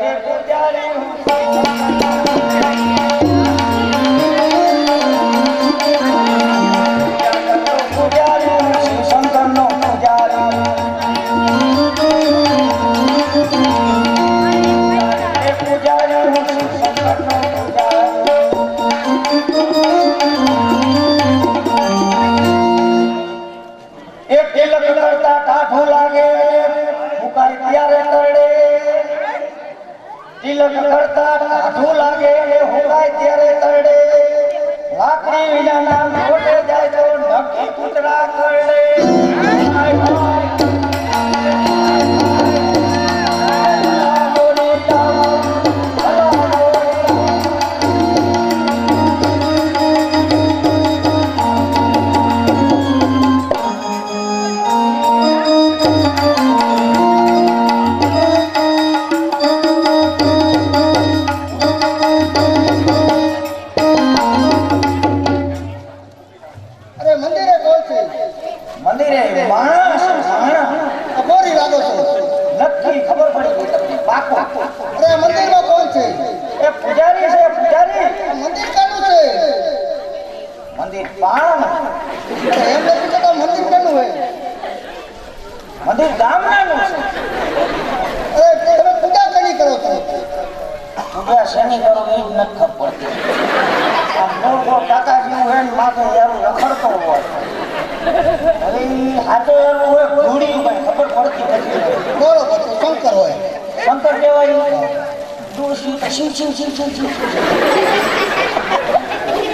રે પૂજારી શિવ શિવ શિવ શિવ શિવ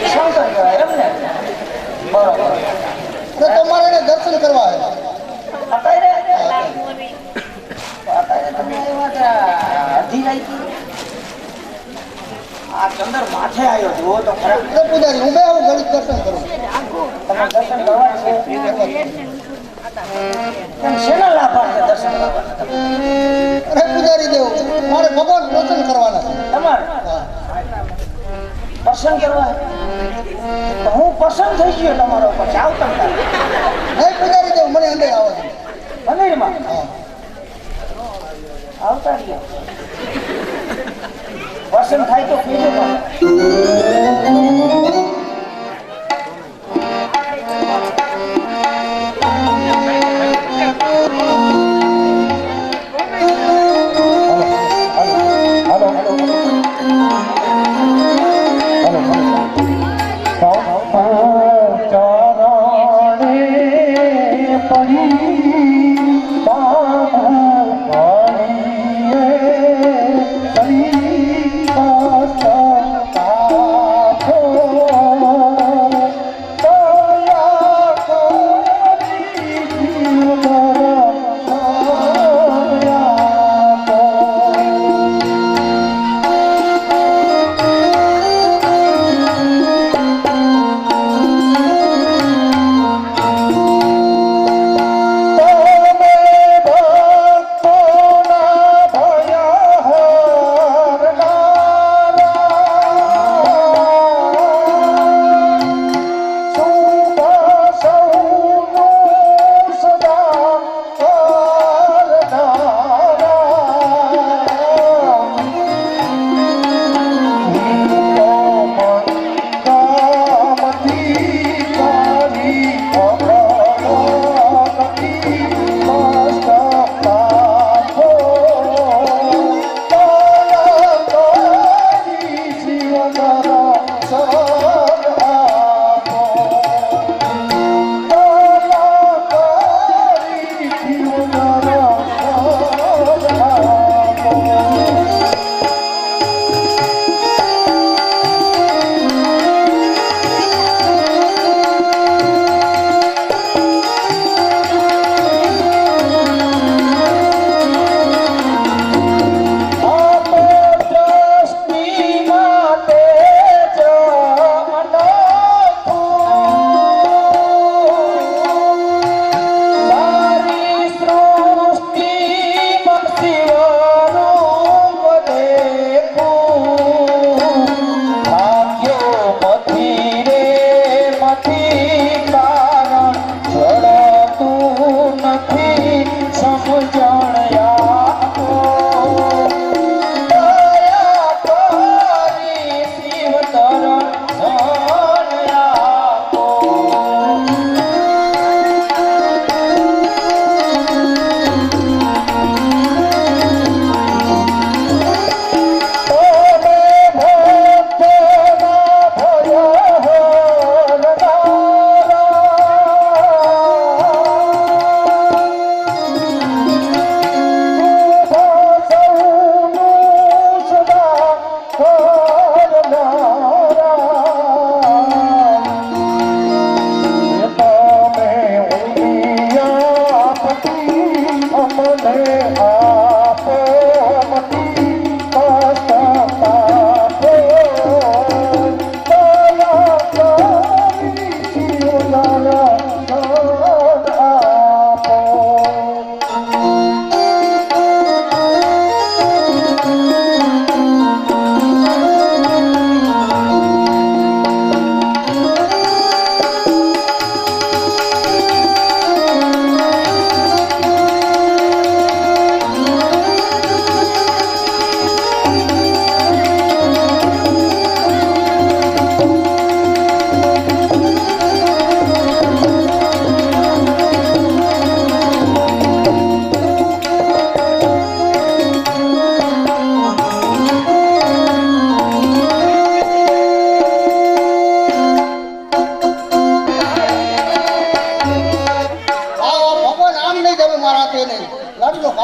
શંકર કહેવાય એમ ને બરોબર અરે તમારે એને દર્શન કરવા આવે અત્યારે અત્યારે તમે આવ્યા હતા અઢી રાઈતી આ ચંદર માથે આવ્યો જુઓ તો ખરા પૂજારી હું બે આવું ગણિત દર્શન કરું તમે દર્શન કરવા એમ શેના લાભાર્થે દર્શન કરવાના તમે? અરે પૂજારી દેવ મારે ભગવાન દર્શન કરવાના છે. તમારે? કરવા? તો હું પસંદ થઈ ગયો તમારો પછી. આવ તમે નહીં પૂજારી દેવ મને અંદર આવે મંદિરમાં? આવતા રહ્યો. પસંદ થાય તો કીધું Allah.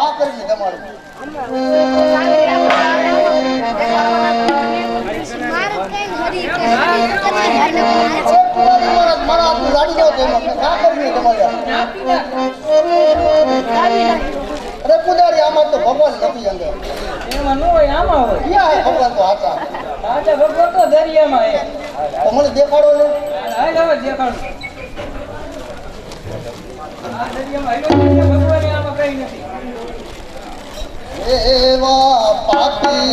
હા તમારું. આમાં તો ભગવાન નથી અંદર. એમાં નો હોય આમાં હોય. ક્યાં હે ભગવાન તો હાચા? હાચા ભગવાન તો દેખાડો દેખાડો. કઈ નથી એવા પાપી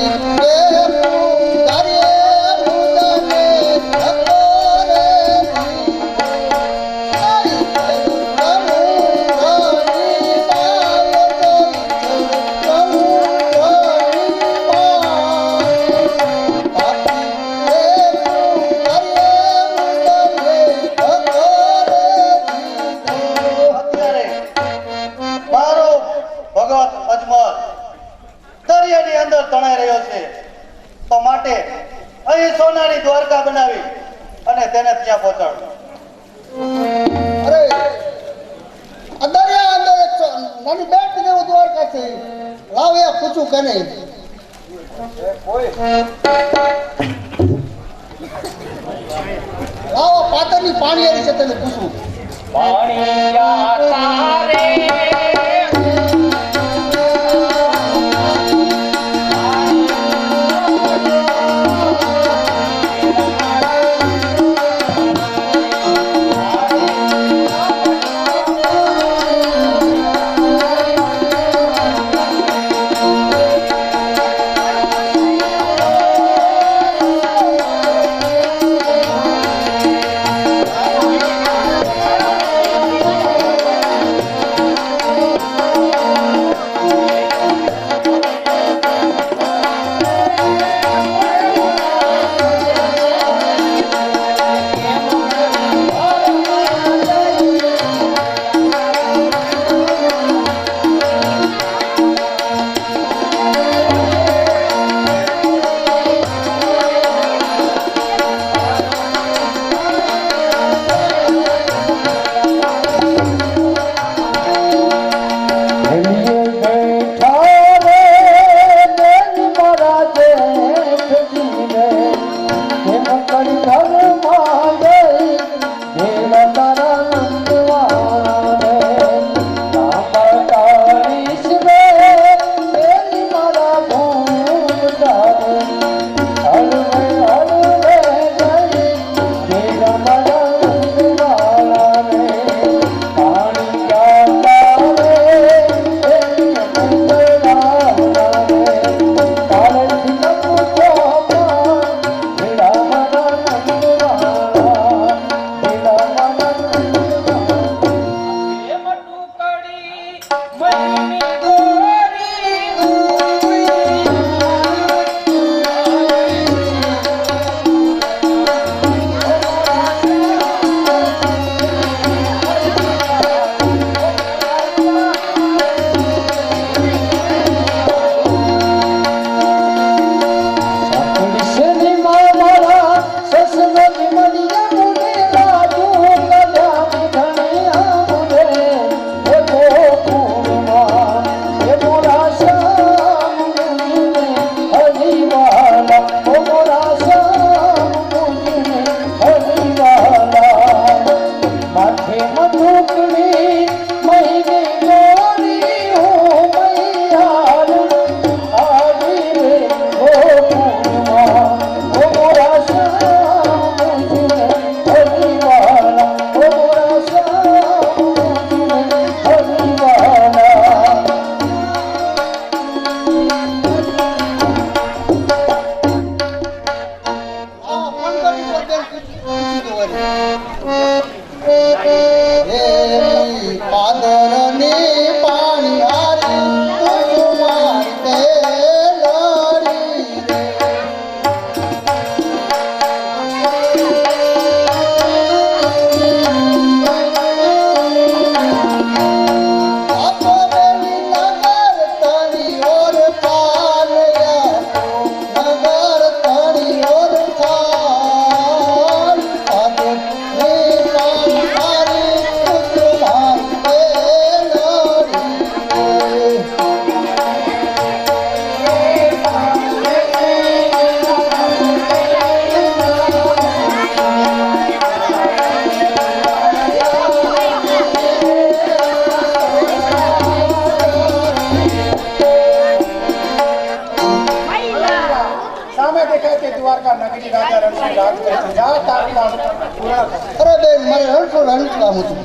અરે બેન મારે હલકું હલકું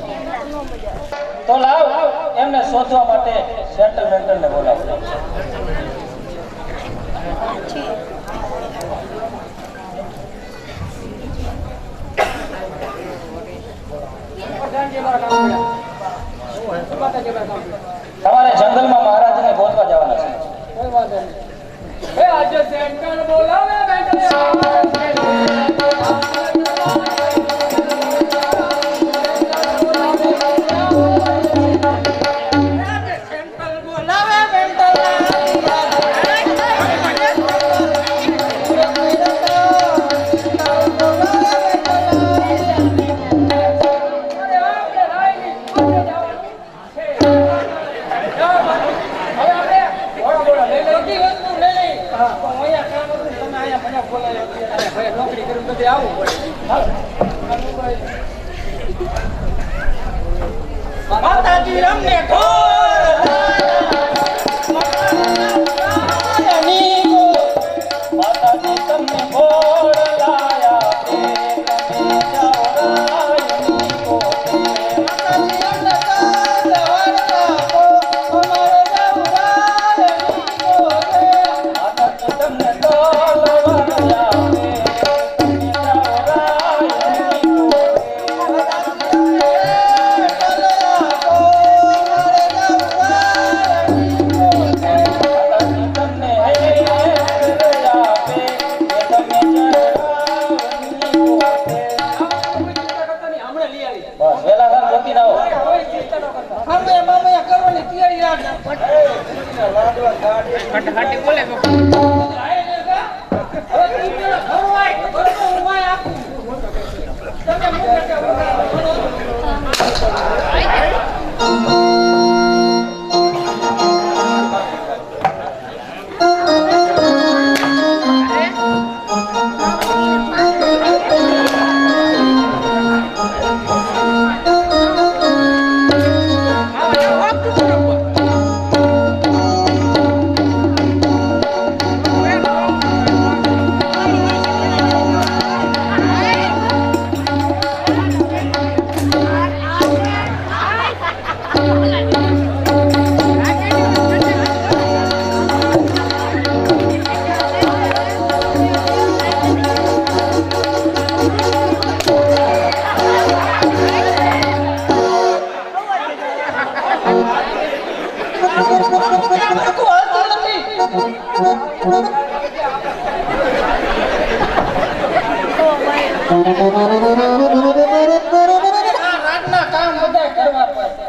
તો લાવ એમને શોધવા માટે સેન્ટર મેન્ટરને બોલાવો. તમારે જંગલમાં મહારાજને ગોતવા જવાના છે. કોઈ વાંધો નહીં આજે સેન્ટર બોલાવે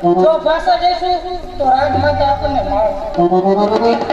જો પાછા જઈશું તો રાગ માતા આપણને મારશે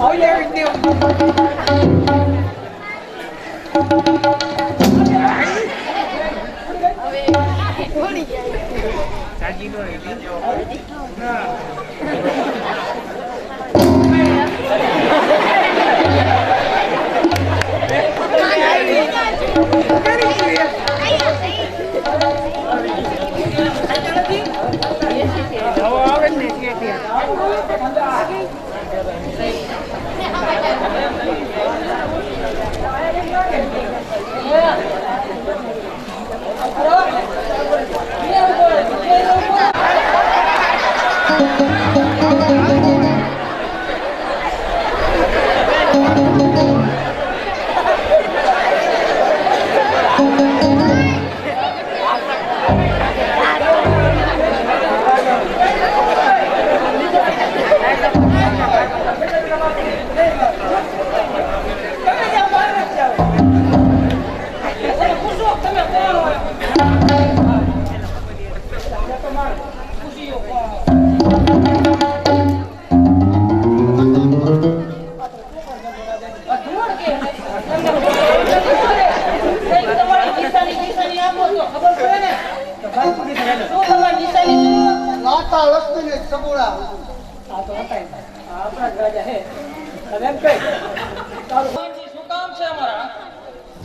Olha, Erdeu. Sadino, ele? Não.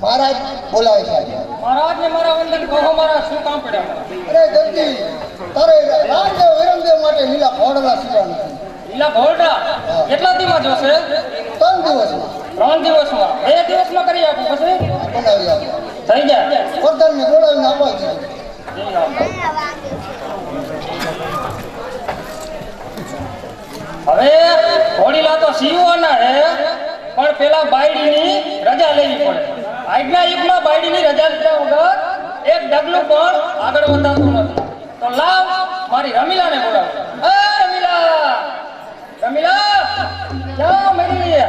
મહારાજ બોલાવે છે. મહારાજ ને મારા વંદન કહો મારા શું કામ પડ્યા અરે જલ્દી. તારે લાગે વિરમદેવ માટે લીલા ઘોડલા સીવાનું લીલા ભોળડા કેટલા દિવસ જોશે? ત્રણ દિવસમાં ત્રણ દિવસમાં. બે દિવસમાં કરી આપું પછી? બનાવી આપો. થઈ જાય. પ્રધાનને બોલાવીને આપવા હવે ઘોડીલા તો સીવવાના હે પણ પેલા બાયડીની રજા લેવી પડે. આજના યુગમાં બાયડીની રજા લીધા વગર એક ડગલું પણ આગળ વધારતું નથી. તો લાવ મારી રમીલાને બોલાવ. એ રમીલા! રમીલા! ક્યાં મળી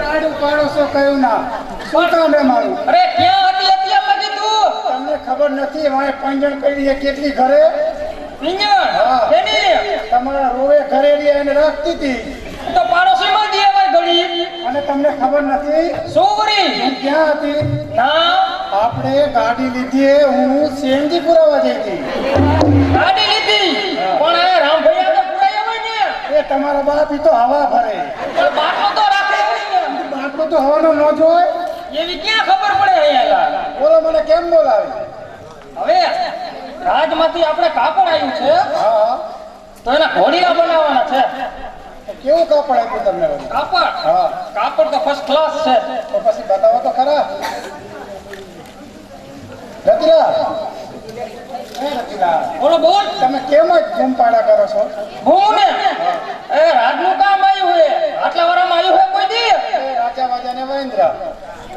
રાડું પાડો છો કયું ના શું કામ મારું? અરે ક્યાં હતી અત્યાર લગી તું? તમને ખબર નથી મારે પંજણ કરી કેટલી ઘરે? પંજણ? હા. કેની તમારા રોવે ઘરે એને રાખતી હતી. તો પાડોશીમાં દે ભાઈ ઘડી અને તમને ખબર નથી? સોરી હું ક્યાં હતી? ના. આપણે ગાડી લીધી હું સીએનજી પુરાવા જઈ હતી ગાડી લીધી? પણ આ રામભૈયા તો પુરાય હોય ને. એ તમારો બાપ ઈ તો હવા ભરે. પણ બાટલો તો રાખે હોય ને. તો હવાનો ન જોય એવી ક્યાં ખબર પડે અહીંયા? બોલો મને કેમ બોલાવે? હવે રાજમાંથી આપણે કાપડ આવ્યું છે. હા. તો એના ઘોડીલા બનાવવાના છે. કેવું કાપડ આપ્યું તમને? કાપડ? હા. કાપડ તો ફર્સ્ટ ક્લાસ છે. તો પછી બતાવો તો ખરા. બોલો બોલ. તમે કેમ જ ગુમપાડા કરો છો? હું ને? એ રાજનું કામ આવ્યું હે. આટલા વરામાં આવ્યું હે કોઈ દી? રાજા વાજા વાજાને મહેન્દ્ર.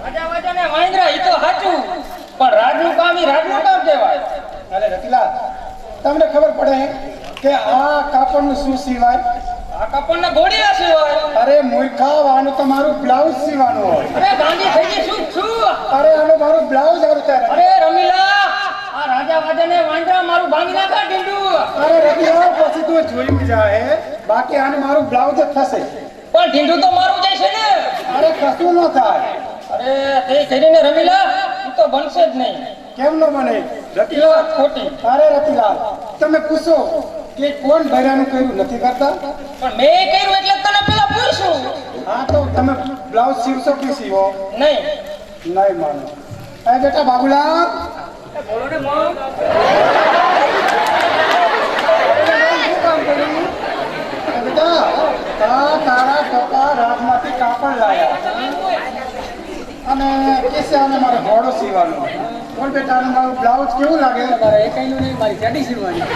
રાજા વાજા ને મહેન્દ્ર ઈ તો સાચું. પણ રાજનું કામ ઈ રાજનું કામ કહેવાય. અરે રતિલા તમને ખબર પડે કે આ કાપડનું શું સિવાય? અરે મૂર્ખા આનું તમારું બ્લાઉઝ સીવાનું હોય. અરે ગાંધી થઈ ગઈ શું છું? અરે આનું મારું બ્લાઉઝ હારું થાય અરે રમીલા આ રાજા વાજા વાંદરા મારું ભાંગી નાખા ઢીંડું અરે રતિલા પછી તું જોયું જાય બાકી આનું મારું બ્લાઉઝ જ થશે. પણ ઢીંડું તો મારું છે ને. અરે કશું ન થાય. અરે તે કરીને રમીલા તો બનશે જ નહીં. કેમ ન બને? ઈ ખોટી. અરે રતિલાલ તમે પૂછો. કે કોણ ભર્યાનું કર્યું? નથી કરતા? પણ મેં કર્યું એટલે તને પેલા પૂછું. હા તો તમે બ્લાઉઝ સીવશો કે સીવો. નહીં. નહીં માનો. એ બેટા બાબુલા બોલો ને મમ બેટા તારા પપ્પા રાગમાંથી કાપડ લાયા. અને કેસે આને મારે ઘોડો સીવાનો? બોલ બે તારું મારું બ્લાઉઝ કેવું લાગે? મારે એક કઈનું નહીં મારી ચડી સીવવાની.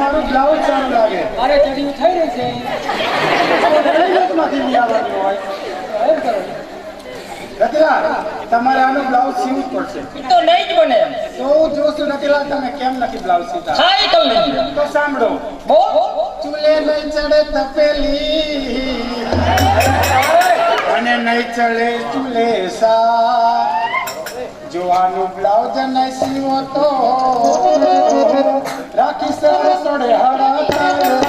મારું બ્લાઉઝ સારું લાગે. મારે ચડી થઈ રહી છે. લઈ તમારે આનું બ્લાઉઝ સીવું જ પડશે. તો નહીં જ બને તો જોશું રતિલાલ તમે કેમ નથી બ્લાઉઝ સીવતા? ખાઈ કર નહીં તો સાંભળો. ચૂલે નહીં ચડે તપેલી. અને નહીં ચડે ચૂલે સા જોવાનું બ્લાઉઝ નહીં સીવો તો રાખી સરસડે હડા એ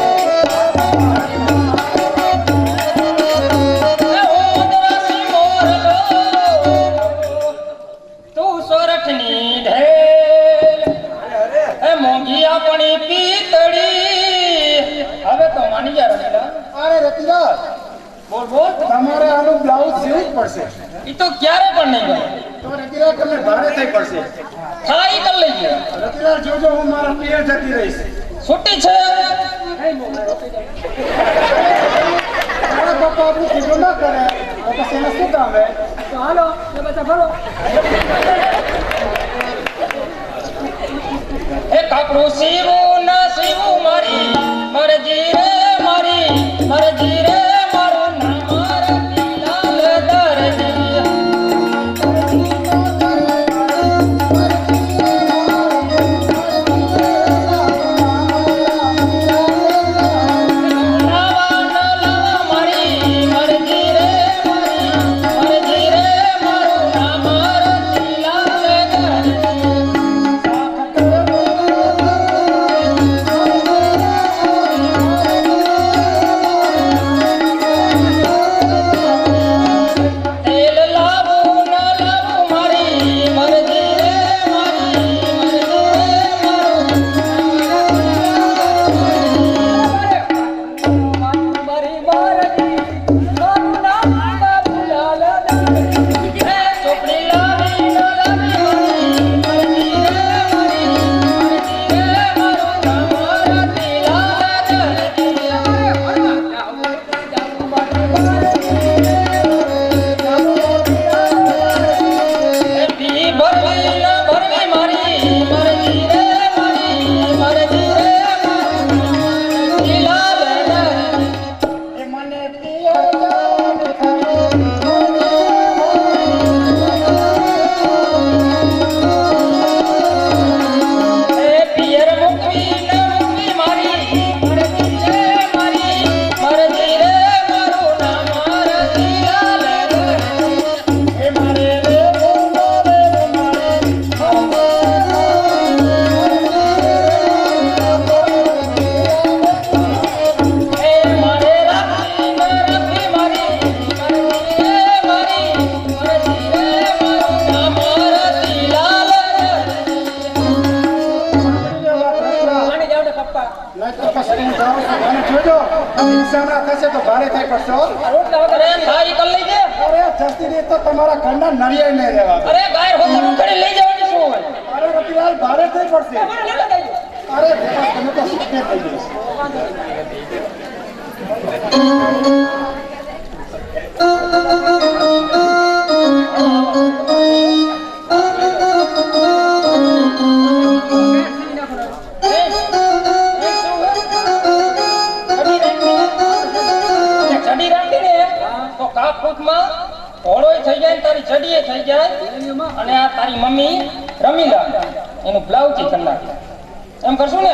તમારે આનું બ્લાઉઝ સીવું જ પડશે. એ તો ક્યારે પણ નહીં ગયો તો રતિલાલ તમને ભારે થઈ પડશે. ખાઈ કર લઈએ. રતિલાલ જોજો હું મારા પિયર જતી રહીશ. છૂટી છે. તારા પપ્પા આપણું કીધું ના કરે. પછી એને શું કામ? હે તો હાલો એ બધા ભરો. એ કાપડું સીવું ના સીવું મારી મરજી રે મારી મરજી રે અરે રહી તો તમારા ઘરના નળિયાઈ નહીં રહેવા. અરે ગાય હોતર ઉખડી લઈ જવાની શું હોય અરે રતિલાલ ભારે થઈ પડશે. અરે બેટા તમે તો સુખે થઈ જઈશ ઘોડોય થઈ જાય ને તારી ચડીએ થઈ જાય અને આ તારી મમ્મી રમી લા એનું બ્લાઉઝ કરી નાખે. એમ કરશું ને?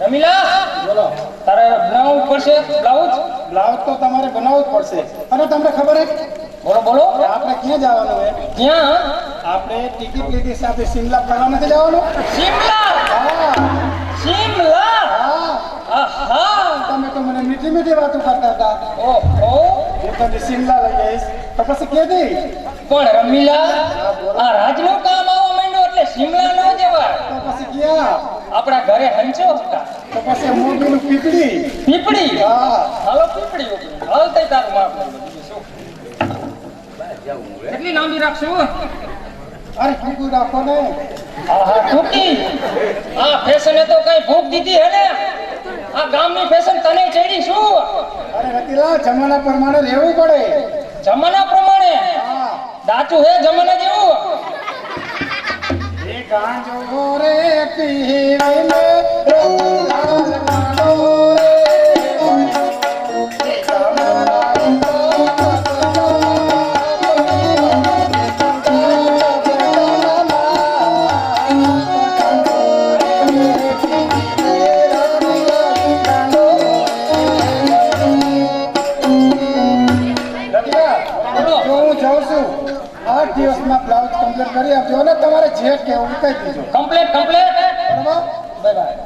રમીલા બોલો તારે બનાવવું પડશે? બ્લાઉઝ બ્લાઉઝ તો તમારે બનાવવું જ પડશે. અને તમને ખબર હે બોલો બોલો. આપણે ક્યાં જવાનું હે ક્યાં? આપણે ટિકિટ લીધી સાથે સિમલા ફરવા નથી જવાનું શિમલા હા. શિમલા હા. આહા. તમે તો મને મીઠી મીઠી વાતો કરતા હતા. ઓહો. હું તને સિમલા લઈ જઈશ તો પછી કે દે પણ રમીલા આ રાજનું કામ આવવા માંડ્યું એટલે શિમલા ન જવાય. તો પછી ક્યાં? આપણા ઘરે હંચો હતા. તો પછી મોગીનું પીપડી પીપળી? હા. હાલો પીપળી હાલ તઈ તારું માપ લઈ લો, શું? કેટલી લાંબી રાખશું? અરે ટૂંકું રાખો ને. આ ફેશને તો કઈ ભૂખ દીધી હે ને? આ ગામની ફેશન તને ચડી શું? અરે રતિલા જમાના પ્રમાણે રહેવું પડે. જમાના પ્રમાણે? દાચુ હે જમાના જેવું? એ ગાંજો રે પીવીને રતિલાલ અને તમારે જે કહેવું કહી દીજો. કમ્પ્લેટ કમ્પ્લેટ બરાબર? Bye bye